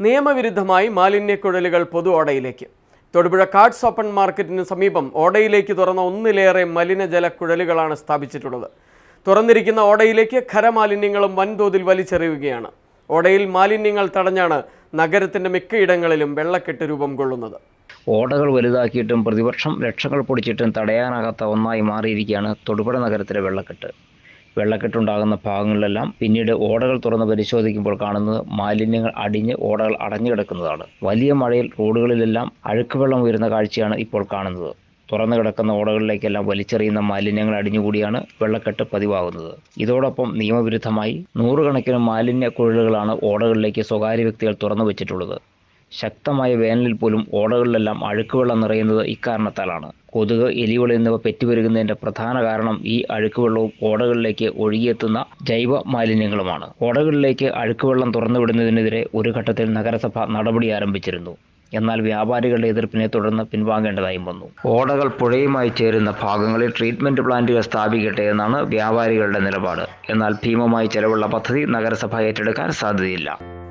നിയമവിരുദ്ധമായി മാലിന്യക്കുഴലുകൾ പൊതു ഓടയിലേക്ക്. തൊടുപുഴ കാർഡ്സ് ഓപ്പൺ മാർക്കറ്റിന് സമീപം ഓടയിലേക്ക് തുറന്ന ഒന്നിലേറെ മലിനജല കുഴലുകളാണ് സ്ഥാപിച്ചിട്ടുള്ളത്. തുറന്നിരിക്കുന്ന ഓടയിലേക്ക് ഖരമാലിന്യങ്ങളും വൻതോതിൽ വലിച്ചെറിയുകയാണ്. ഓടയിൽ മാലിന്യങ്ങൾ തടഞ്ഞാണ് നഗരത്തിന്റെ മിക്കയിടങ്ങളിലും വെള്ളക്കെട്ട് രൂപം കൊള്ളുന്നത്. ഓടകൾ വലുതാക്കിയിട്ടും പ്രതിവർഷം ലക്ഷങ്ങൾ പൊടിച്ചിട്ടും തടയാനാകാത്ത ഒന്നായി മാറിയിരിക്കുകയാണ് തൊടുപുഴ നഗരത്തിലെ വെള്ളക്കെട്ട്. വെള്ളക്കെട്ടുണ്ടാകുന്ന ഭാഗങ്ങളിലെല്ലാം പിന്നീട് ഓടകൾ തുറന്ന് പരിശോധിക്കുമ്പോൾ കാണുന്നത് മാലിന്യങ്ങൾ അടിഞ്ഞ് ഓടകൾ അടഞ്ഞു കിടക്കുന്നതാണ്. വലിയ മഴയിൽ റോഡുകളിലെല്ലാം അഴുക്ക് വെള്ളം ഉയരുന്ന കാഴ്ചയാണ് ഇപ്പോൾ കാണുന്നത്. തുറന്നു കിടക്കുന്ന ഓടകളിലേക്കെല്ലാം വലിച്ചെറിയുന്ന മാലിന്യങ്ങൾ അടിഞ്ഞുകൂടിയാണ് വെള്ളക്കെട്ട് പതിവാകുന്നത്. ഇതോടൊപ്പം നിയമവിരുദ്ധമായി നൂറുകണക്കിന് മാലിന്യ കുഴലുകളാണ് ഓടകളിലേക്ക് സ്വകാര്യ വ്യക്തികൾ തുറന്നു വെച്ചിട്ടുള്ളത്. ശക്തമായ വേനലിൽ പോലും ഓടകളിലെല്ലാം അഴുക്കുവെള്ളം നിറയുന്നത് ഇക്കാരണത്താലാണ്. കൊതുക് എലികൾ എന്നിവ പെറ്റുപെരുകുന്നതിന്റെ പ്രധാന കാരണം ഈ അഴുക്കുവെള്ളവും ഓടകളിലേക്ക് ഒഴുകിയെത്തുന്ന ജൈവ മാലിന്യങ്ങളുമാണ് ഓടകളിലേക്ക് അഴുക്കുവെള്ളം തുറന്നുവിടുന്നതിനെതിരെ ഒരു ഘട്ടത്തിൽ നഗരസഭ നടപടി ആരംഭിച്ചിരുന്നു. എന്നാൽ വ്യാപാരികളുടെ എതിർപ്പിനെ തുടർന്ന് പിൻവാങ്ങേണ്ടതായും വന്നു. ഓടകൾ പുഴയുമായി ചേരുന്ന ഭാഗങ്ങളിൽ ട്രീറ്റ്മെന്റ് പ്ലാന്റുകൾ സ്ഥാപിക്കട്ടെ എന്നാണ് വ്യാപാരികളുടെ നിലപാട്. എന്നാൽ ഭീമമായി ചെലവുള്ള പദ്ധതി നഗരസഭ ഏറ്റെടുക്കാൻ സാധ്യതയില്ല.